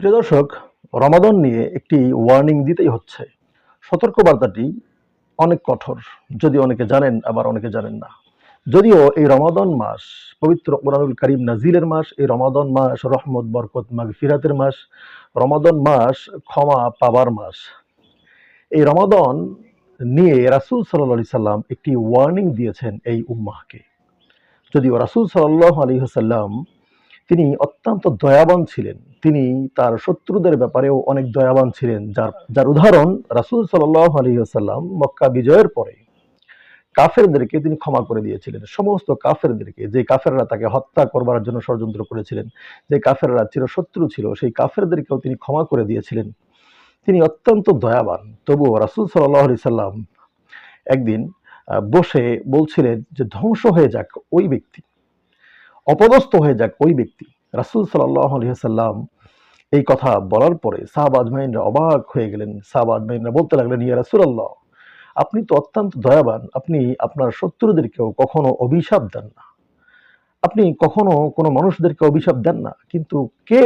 প্রিয় দর্শক, রমাদন নিয়ে একটি ওয়ার্নিং দিতেই হচ্ছে। সতর্কবার্তাটি অনেক কঠোর যদি অনেকে জানেন, আবার অনেকে জানেন না। যদিও এই রমাদন মাস পবিত্র কোরআনুল করিম নাজিলের মাস, এই রমাদন মাস রহমত, বরকত মাগ ফিরাতের মাস, রমাদন মাস ক্ষমা পাবার মাস। এই রমাদন নিয়ে রাসূল সাল্লাহ সাল্লাম একটি ওয়ার্নিং দিয়েছেন এই উম্মাহকে। যদিও রাসূল সাল্লাহ আলী সাল্লাম তিনি অত্যন্ত দয়াবান ছিলেন তিনি তার শত্রুদের ব্যাপারেও অনেক দয়াবান ছিলেন, যার যার উদাহরণ রাসূল সাল্লাহ আলী মক্কা বিজয়ের পরে। কাফেরদেরকে তিনি ক্ষমা করে দিয়েছিলেন। সমস্ত কাফেরদেরকে, যে কাফেররা তাকে হত্যা করবার জন্য ষড়যন্ত্র করেছিলেন, যে কাফেররা চিরশত্রু ছিল, সেই কাফেরদেরকেও তিনি ক্ষমা করে দিয়েছিলেন। তিনি অত্যন্ত দয়াবান। তবুও রাসূল সাল্লাহ আলি সাল্লাম একদিন বসে বলছিলেন যে, ধ্বংস হয়ে যাক ওই ব্যক্তি। অপদস্থ হয়ে যাক ওই ব্যক্তি। রাসূল সাল্লাহ আলি সাল্লাম এই কথা বলার পরে সাহাব আজমাইনরা অবাক হয়ে গেলেন। সাহাব আজমাইনরা বলতে লাগলেন, ইয়া রাসূলুল্লাহ, আপনি তো অত্যন্ত দয়াবান। আপনি আপনার শত্রুদেরকেও কখনো অভিশাপ দেন না। আপনি কখনো কোনো মানুষদেরকে অভিশাপ দেন না। কিন্তু কে,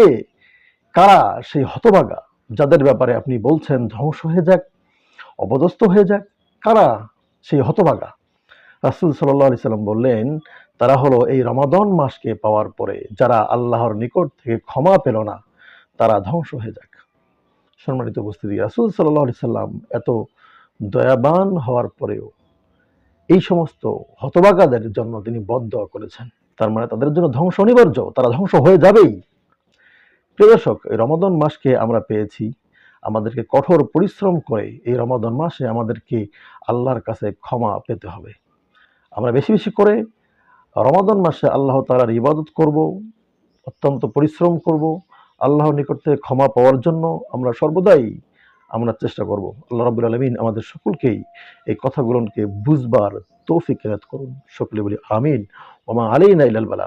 কারা সেই হতভাগা যাদের ব্যাপারে আপনি বলছেন, ধ্বংস হয়ে যাক, অপদস্থ হয়ে যাক, কারা সেই হতভাগা? রাসূল সাল্লাহ আলি সাল্লাম বললেন তারা হলো এই রমাদন মাসকে পাওয়ার পরে যারা আল্লাহর নিকট থেকে ক্ষমা পেল না, তারা ধ্বংস হয়ে যাক। সম্মানিত উপস্থিতি, রাসূল সাল্লাহ সাল্লাম এত দয়াবান হওয়ার পরেও এই সমস্ত হতবাগাদের জন্য তিনি বদ্ধ করেছেন। তার মানে তাদের জন্য ধ্বংস অনিবার্য, তারা ধ্বংস হয়ে যাবেই। প্রিয় দর্শক, এই রমাদন মাসকে আমরা পেয়েছি, আমাদেরকে কঠোর পরিশ্রম করে এই রমাদন মাসে আমাদেরকে আল্লাহর কাছে ক্ষমা পেতে হবে। আমরা বেশি বেশি করে রমাদন মাসে আল্লাহ তালার ইবাদত করব, অত্যন্ত পরিশ্রম করব, আল্লাহ নিকট থেকে ক্ষমা পাওয়ার জন্য আমরা সর্বদাই আমরা চেষ্টা করব। আল্লাহ রাবুল আলমিন আমাদের সকলকেই এই কথাগুলোকে বুঝবার তৌফিক করুন। সকলে বলি আমিন। ওমা আলাইনা ইলাল বালাগ।